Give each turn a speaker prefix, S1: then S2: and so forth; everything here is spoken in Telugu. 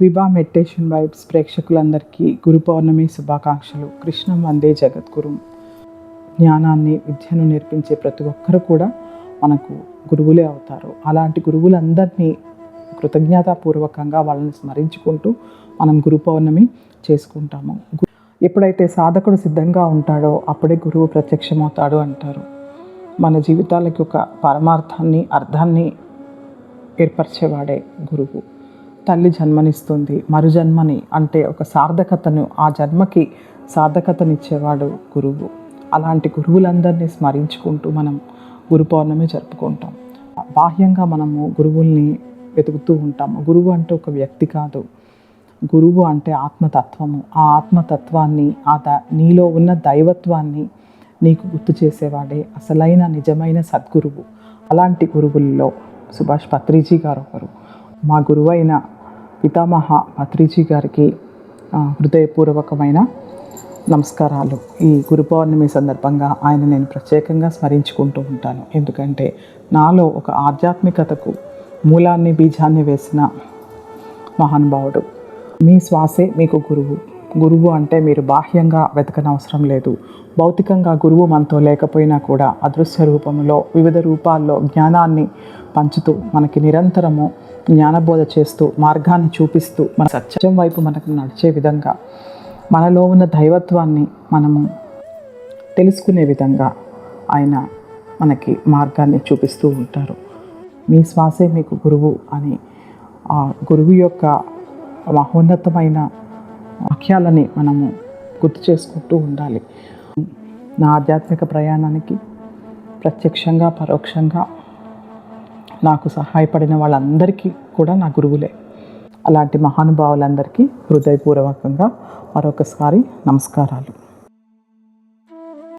S1: విభా మెడిటేషన్ వైబ్స్ ప్రేక్షకులందరికీ గురు పౌర్ణమి శుభాకాంక్షలు. కృష్ణం వందే జగద్గురు. జ్ఞానాన్ని విద్యను నేర్పించే ప్రతి ఒక్కరు కూడా మనకు గురువులే అవుతారు. అలాంటి గురువులందరినీ కృతజ్ఞతాపూర్వకంగా వాళ్ళని స్మరించుకుంటూ మనం గురు పౌర్ణమి చేసుకుంటాము. ఎప్పుడైతే సాధకుడు సిద్ధంగా ఉంటాడో అప్పుడే గురువు ప్రత్యక్షమవుతాడు అంటారు. మన జీవితాలకి ఒక పరమార్థాన్ని అర్థాన్ని ఏర్పరిచేవాడే గురువు. తల్లి జన్మనిస్తుంది. మరు జన్మని అంటే ఒక సార్థకతను ఆ జన్మకి సార్థకతనిచ్చేవాడు గురువు. అలాంటి గురువులందరినీ స్మరించుకుంటూ మనం గురు పౌర్ణమి జరుపుకుంటాం. బాహ్యంగా మనము గురువుల్ని వెతుకుతూ ఉంటాము గురువు అంటే ఒక వ్యక్తి కాదు. గురువు అంటే ఆత్మతత్వము. ఆ ఆత్మతత్వాన్ని ఆ ద నీలో ఉన్న దైవత్వాన్ని నీకు గుర్తు చేసేవాడే అసలైన నిజమైన సద్గురువు. అలాంటి గురువుల్లో సుభాష్ పత్రిజీ గారు ఒకరు. మా గురువైన పితామహ పత్రిజీ గారికి హృదయపూర్వకమైన నమస్కారాలు. ఈ గురు పౌర్ణమి సందర్భంగా ఆయన నేను ప్రత్యేకంగా స్మరించుకుంటూ ఉంటాను. ఎందుకంటే నాలో ఒక ఆధ్యాత్మికతకు మూలాన్ని బీజాన్ని వేసిన మహానుభావుడు. మీ శ్వాసే మీకు గురువు. గురువు అంటే మీరు బాహ్యంగా వెతకనవసరం లేదు. భౌతికంగా గురువు మనతో లేకపోయినా కూడా అదృశ్య రూపంలో వివిధ రూపాల్లో జ్ఞానాన్ని పంచుతూ మనకి నిరంతరము జ్ఞానబోధ చేస్తూ మార్గాన్ని చూపిస్తూ మన సత్యం వైపు మనకు నడిచే విధంగా మనలో ఉన్న దైవత్వాన్ని మనము తెలుసుకునే విధంగా ఆయన మనకి మార్గాన్ని చూపిస్తూ ఉంటారు. మీ శ్వాసే మీకు గురువు అని ఆ గురువు యొక్క మహోన్నతమైన వాక్యాలని మనము గుర్తు చేసుకుంటూ ఉండాలి. నా ఆధ్యాత్మిక ప్రయాణానికి ప్రత్యక్షంగా పరోక్షంగా నాకు సహాయపడిన వాళ్ళందరికీ కూడా నా గురువులే. అలాంటి మహానుభావులందరికీ హృదయపూర్వకంగా మరొకసారి నమస్కారాలు.